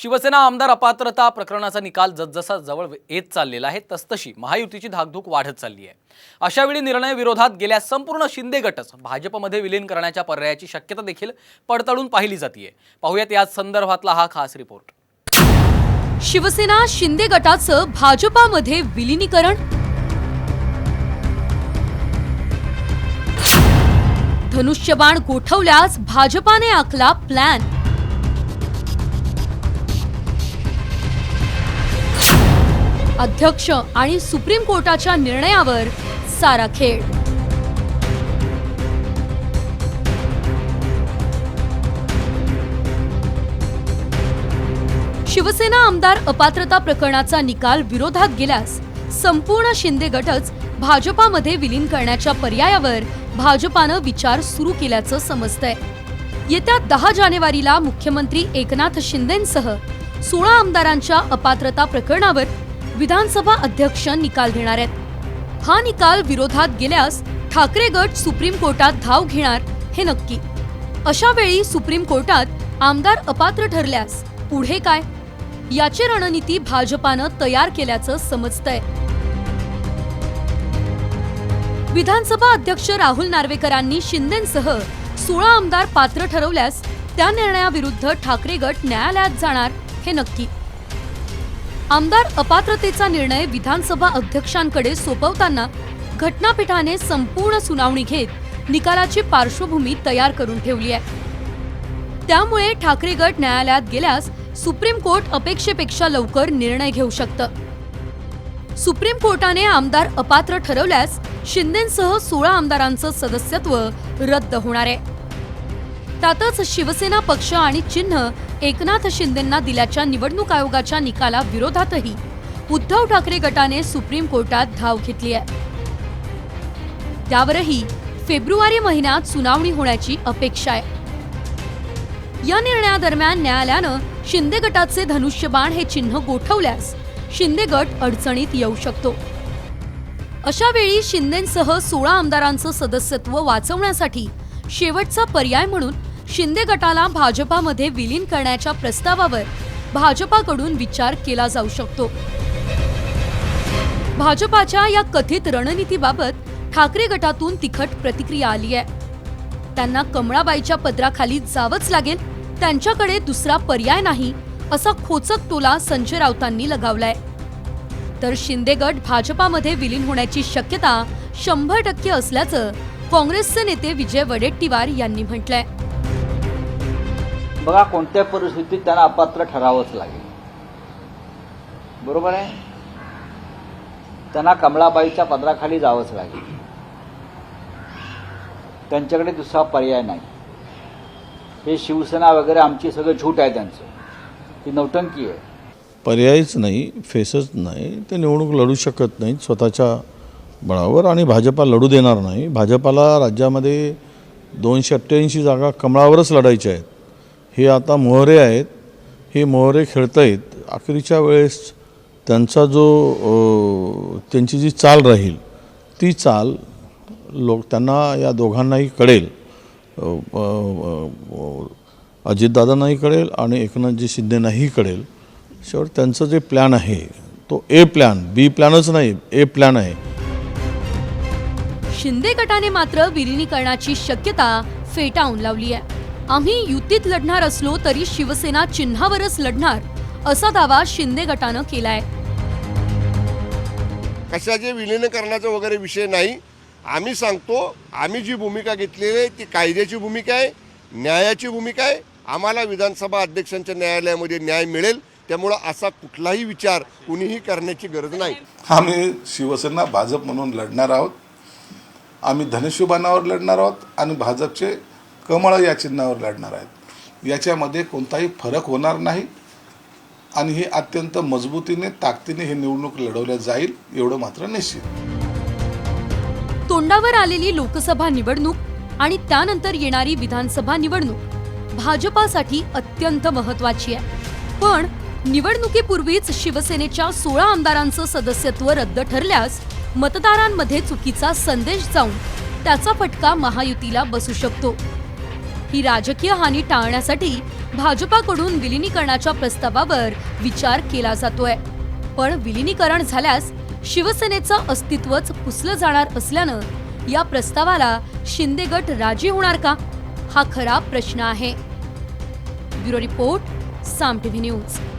शिवसेना आमदार अपात्रता प्रकरणाचा निकाल जसजसा जवळ येत चाललेला आहे तसतशी महायुतीची धाकधूक वाढत चालली आहे. अशावेळी निर्णय विरोधात गेल्या संपूर्ण शिंदे गटच भाजपमध्ये विलीन करण्याच्या पर्यायाची शक्यता देखील पडताळून पाहिली जाते पाहुयात या संदर्भातला हा खास रिपोर्ट. शिवसेना शिंदे गटाचं भाजपामध्ये विलिनीकरण? धनुष्यबाण गोठवल्यास भाजपाने आखला प्लॅन अध्यक्ष आणि सुप्रीम कोर्टाच्या निर्णयावर सारा खेळ. शिवसेना आमदार अपात्रता प्रकरणाचा निकाल विरोधात गेल्यास संपूर्ण शिंदे गटच भाजपामध्ये विलीन करण्याच्या पर्यायावर भाजपानं विचार सुरू केल्याचं समजतंय. येत्या दहा जानेवारीला मुख्यमंत्री एकनाथ शिंदेंसह सोळा आमदारांच्या अपात्रता प्रकरणावर विधानसभा अध्यक्ष निकाल देणार आहेत. हा निकाल विरोधात गेल्यास ठाकरे गट सुप्रीम कोर्टात धाव घेणार हे नक्की. अशा वेळी सुप्रीम कोर्टात आमदार अपात्र ठरल्यास पुढे काय? याची रणनीती भाजपानं तयार केल्याचं समजतंय. विधानसभा अध्यक्ष राहुल नार्वेकरांनी शिंदेसह सोळा आमदार पात्र ठरवल्यास त्या निर्णयाविरुद्ध ठाकरे गट न्यायालयात जाणार हे नक्की. आमदार अपात्रतेचा निर्णय विधानसभा अध्यक्षांकडे सोपवताना घटनापीठाने संपूर्ण सुनावणी घेत निकालाची पार्श्वभूमी तयार करून ठेवली आहे. त्यामुळे ठाकरे गट न्यायालयात गेल्यास सुप्रीम कोर्ट अपेक्षेपेक्षा लवकर निर्णय घेऊ शकतं. सुप्रीम कोर्टाने आमदार अपात्र ठरवल्यास शिंदेसह सोळा आमदारांचं सदस्यत्व रद्द होणार आहे. त्यातच शिवसेना पक्ष आणि चिन्ह एकनाथ शिंदेंना दिल्याच्या निवडणूक आयोगाच्या निकाला विरोधातही. उद्धव ठाकरे गटाने सुप्रीम कोर्टात धाव घेतली आहे. त्यावरही फेब्रुवारी महिन्यात सुनावणी होण्याची अपेक्षा आहे. या निर्णयादरम्यान न्यायालयानं शिंदे गटाचे धनुष्यबाण हे चिन्ह गोठवल्यास शिंदे गट अडचणीत येऊ शकतो. अशा वेळी शिंदेसह सोळा आमदारांचं सदस्यत्व वाचवण्यासाठी शेवटचा पर्याय म्हणून शिंदे गटाला भाजपामध्ये विलीन करण्याच्या प्रस्तावावर भाजपाकडून विचार केला जाऊ शकतो. भाजपाच्या या कथित रणनीतीबाबत ठाकरे गटातून तिखट प्रतिक्रिया आली आहे. त्यांना कमळाबाईच्या पदराखाली जावंच लागेल त्यांच्याकडे दुसरा पर्याय नाही असा खोचक टोला संजय राऊतांनी लगावलाय. तर शिंदे गट भाजपामध्ये विलीन होण्याची शक्यता शंभर टक्के असल्याचं काँग्रेसचे नेते विजय वडेट्टीवार यांनी म्हटलंय. बघा कोणत्या परिस्थितीत त्यांना अपात्र ठरावंच लागेल. बरोबर आहे? त्यांना कमळाबाईच्या पदराखाली जावंच लागेल. त्यांच्याकडे दुसरा पर्याय नाही. हे शिवसेना वगैरे आमची सगळं झूट आहे त्यांचं. ती नौटंकी आहे. पर्यायच नाही फेसच नाही ते निवडणूक लढू शकत नाहीत स्वतःच्या बळावर आणि भाजपा लढू देणार नाही. भाजपाला राज्यामध्ये दोनशे अठ्ठ्याऐंशी जागा कमळावरच लढायच्या आहेत. हे आता मोहरे आहेत हे मोहरे खेळतायत. अखेरीच्या वेळेस त्यांचा जो त्यांची जी चाल राहील ती चाल लोक त्यांना या दोघांनाही कळेल. अजितदादांनाही कळेल आणि एकनाथजी शिंदेनाही कळेल. शेवट त्यांचं जे प्लॅन आहे तो ए प्लॅन बी प्लॅनच नाही ए प्लॅन आहे. शिंदे गटाने मात्र विलिनीकरणाची शक्यता फेटाळून लावली आहे. आम्ही युतीत लढणार असलो तरी शिवसेना चिन्हावरच लढणार असा दावा शिंदे गटानं केलाय. कशाचे विलिनीकरणाचा वगैरे विषय नाही. आम्ही सांगतो आम्ही जी भूमिका घेतलेली आहे ती कायद्याची भूमिका आहे न्यायाची भूमिका आहे. आम्हाला विधानसभा अध्यक्षांच्या न्यायालयामध्ये न्याय मिळेल त्यामुळं असा कुठलाही विचार कुणीही करण्याची गरज नाही. आम्ही शिवसेना भाजप म्हणून लढणार आहोत. आम्ही धनुष्यबाणावर लढणार आहोत आणि भाजपचे कमळ या चिन्हावर लढणार आहेत. याच्यामध्ये कोणताही फरक होणार नाही आणि ही अत्यंत मजबूतीने ताकदीने ही निवडणूक लढवल्या जाईल एवढं मात्र निश्चित. तोंडावर आलेली लोकसभा निवडणूक आणि त्यानंतर येणारी विधानसभा निवडणूक भाजपासाठी अत्यंत महत्वाची आहे. पण निवडणुकीपूर्वीच शिवसेनेच्या सोळा आमदारांचं सदस्यत्व रद्द ठरल्यास मतदारांमध्ये चुकीचा संदेश जाऊन त्याचा फटका महायुतीला बसू शकतो. ही राजकीय हानी टाळण्यासाठी भाजपाकडून विलिनीकरणाच्या प्रस्तावावर विचार केला जातोय. पण विलिनीकरण झाल्यास शिवसेनेचं अस्तित्वच पुसलं जाणार असल्यानं या प्रस्तावाला शिंदे गट राजी होणार का? हा खरा प्रश्न आहे. Bureau report Saam TV news.